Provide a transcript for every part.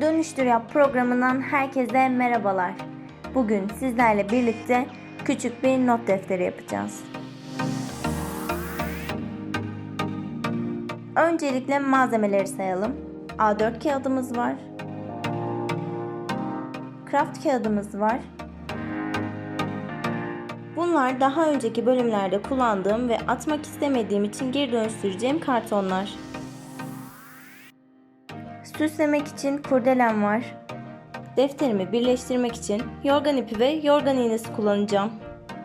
Dönüştür Yap programından herkese merhabalar. Bugün sizlerle birlikte küçük bir not defteri yapacağız. Öncelikle malzemeleri sayalım. A4 kağıdımız var. Kraft kağıdımız var. Bunlar daha önceki bölümlerde kullandığım ve atmak istemediğim için geri dönüştüreceğim kartonlar. Süslemek için kurdelem var. Defterimi birleştirmek için yorgan ipi ve yorgan iğnesi kullanacağım.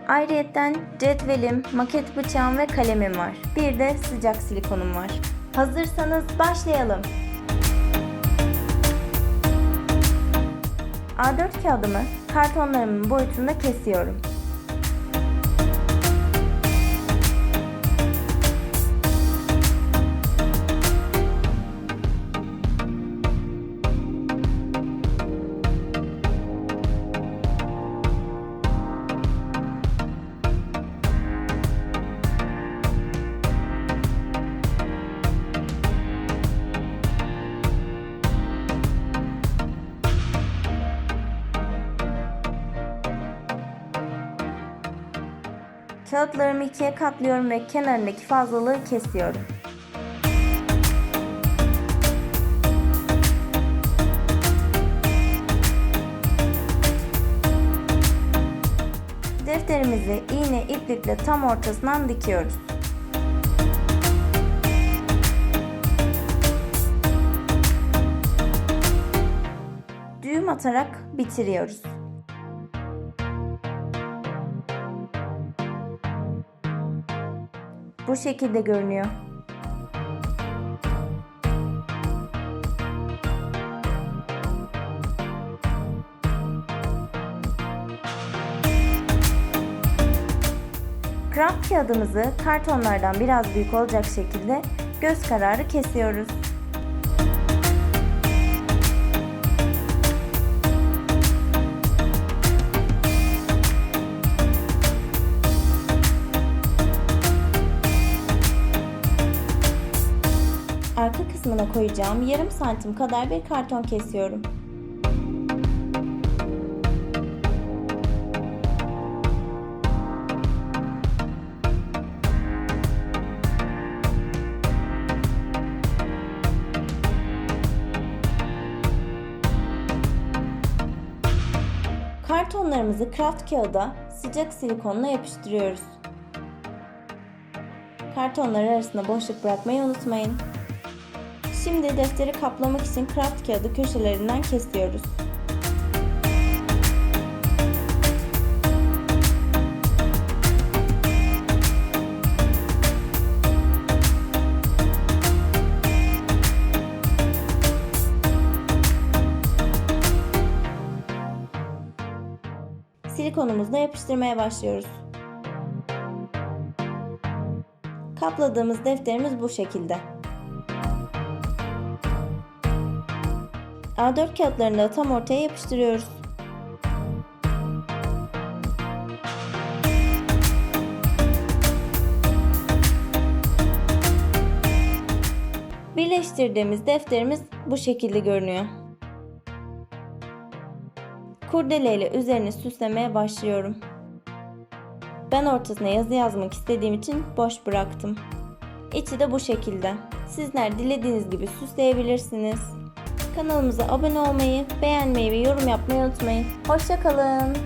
Ayrıyeten cetvelim, maket bıçağım ve kalemim var. Bir de sıcak silikonum var. Hazırsanız başlayalım. A4 kağıdımı kartonlarımın boyutunda kesiyorum. Kağıtlarımı ikiye katlıyorum ve kenarındaki fazlalığı kesiyorum. Defterimizi iğne iplikle tam ortasından dikiyoruz. Düğüm atarak bitiriyoruz. Bu şekilde görünüyor. Kraft kağıdımızı kartonlardan biraz büyük olacak şekilde göz kararı kesiyoruz. Arka kısmına koyacağım yarım santim kadar bir karton kesiyorum. Kartonlarımızı kraft kağıda sıcak silikonla yapıştırıyoruz. Kartonlar arasında boşluk bırakmayı unutmayın. Şimdi defteri kaplamak için kraft kağıdı köşelerinden kesiyoruz. Silikonumuzla yapıştırmaya başlıyoruz. Kapladığımız defterimiz bu şekilde. A4 kağıtlarını da tam ortaya yapıştırıyoruz. Birleştirdiğimiz defterimiz bu şekilde görünüyor. Kurdele ile üzerini süslemeye başlıyorum. Ben ortasına yazı yazmak istediğim için boş bıraktım. İçi de bu şekilde. Sizler dilediğiniz gibi süsleyebilirsiniz. Kanalımıza abone olmayı, beğenmeyi ve yorum yapmayı unutmayın. Hoşçakalın.